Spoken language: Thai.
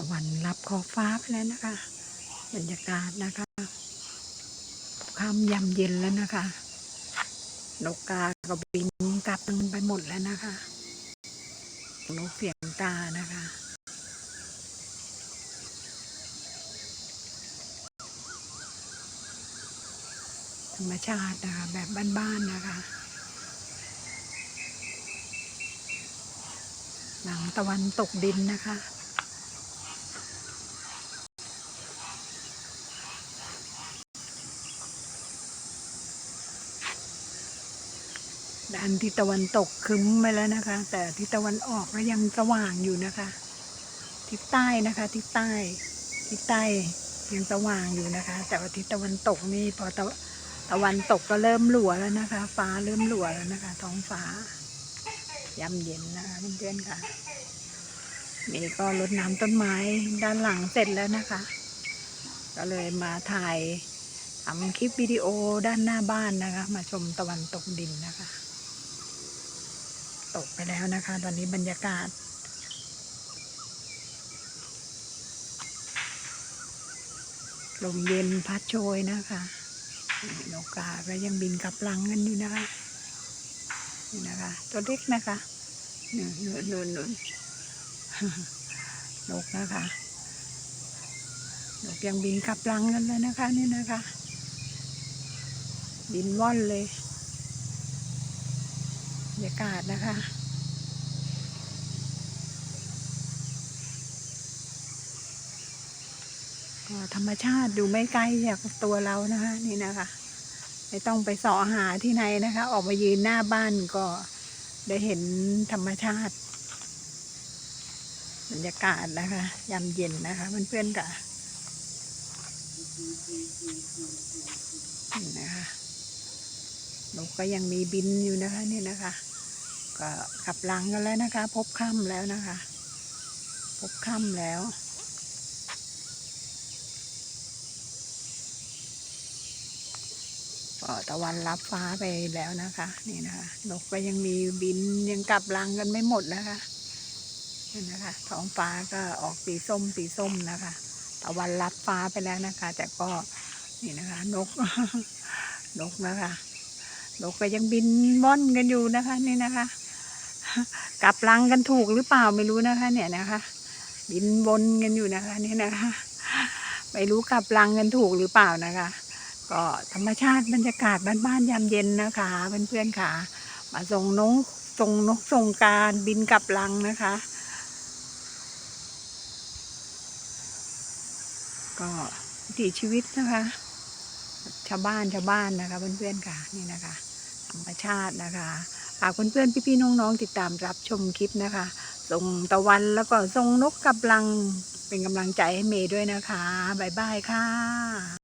ะวันรับขอบฟ้าไปแล้วนะคะ บรรยากาศนะคะค่ำยำเย็นแล้วนะคะ นกกาก็บินกลับไปหมดแล้วนะคะนกเสียงกานะคะธรรมชาตินะคะแบบบ้านๆนะคะหลังตะวันตกดินนะคะ ด้านทิศตะวันตกคึ้มไปแล้วนะคะ แต่ทิศตะวันออกก็ยังสว่างอยู่นะคะ ทิศใต้นะคะทิศใต้ ทิศใต้ยังสว่างอยู่นะคะ แต่ว่าทิศตะวันตกนี่พอตะตะวันตกก็เริ่มหลัวแล้วนะคะ ฟ้าเริ่มหลัวแล้วนะคะ ท้องฟ้ายำเย็นนะคะเพื่อนๆค่ะนี่ก็รดน้ำต้นไม้ด้านหลังเสร็จแล้วนะคะ ก็เลยมาถ่ายทำคลิปวิดีโอด้านหน้าบ้านนะคะ มาชมตะวันตกดินนะคะ ตกไปแล้วนะคะ ตอนนี้บรรยากาศ ลมเย็นพัดโชยนะคะนกกาก็ยังบินกลับลังกันอยู่นะคะนี่นะคะ ตัวเล็กนะคะนู่นนู่นนู่นนู่นนกนะคะนกยังบินกลับลังกันแล้วนะคะนี่นะคะ บินว่อนเลย ยากาศนะคะ ก็ธรรมชาติอยู่ไม่ไกลจากตัวเรานะคะนี่นะคะ ไม่ต้องไปสาะหาที่ไหนนะคะ ออกมายืนหน้าบ้านก็ได้เห็นธรรมชาติบรรยากาศนะคะยามเย็นนะคะเพื่อนๆค่ะนี่นะคะนกก็ยังมีบินอยู่นะคะนี่นะคะ ก็ขับหลังกันแล้วนะคะ พบค่ำแล้วนะคะ พบค่ำแล้วก็ตะวันรับฟ้าไปแล้วนะคะ นี่นะคะนกก็ยังมีบินยังกลับรังกันไม่หมดนะคะนี่นะคะท้องฟ้าก็ออกสีส้มสีส้มนะคะตะวันรับฟ้าไปแล้วนะคะ แต่ก็นี่นะคะ นกนกนะคะนกก็ยังบินว่อนกันอยู่นะคะ นี่นะคะ กลับรังกันถูกหรือเปล่าไม่รู้นะคะ เนี่ยนะคะ บินวนกันอยู่นะคะนี่นะคะ ไม่รู้กลับรังกันถูกหรือเปล่านะคะ ก็ธรรมชาติบรรยากาศบ้านๆยามเย็นนะคะเพื่อนๆค่ะ มาส่งนกส่งนกส่งการบินกลับรังนะคะ ก็วิถีชีวิตนะคะ ชาวบ้านชาวบ้านนะคะเพื่อนๆค่ะนี่นะคะ ธรรมชาตินะคะ ฝากเพื่อนๆพี่ๆน้องๆติดตามรับชมคลิปนะคะส่งตะวันแล้วก็ส่งนกกลับลังเป็นกำลังใจให้เมย์ด้วยนะคะ บ๊ายบายค่ะ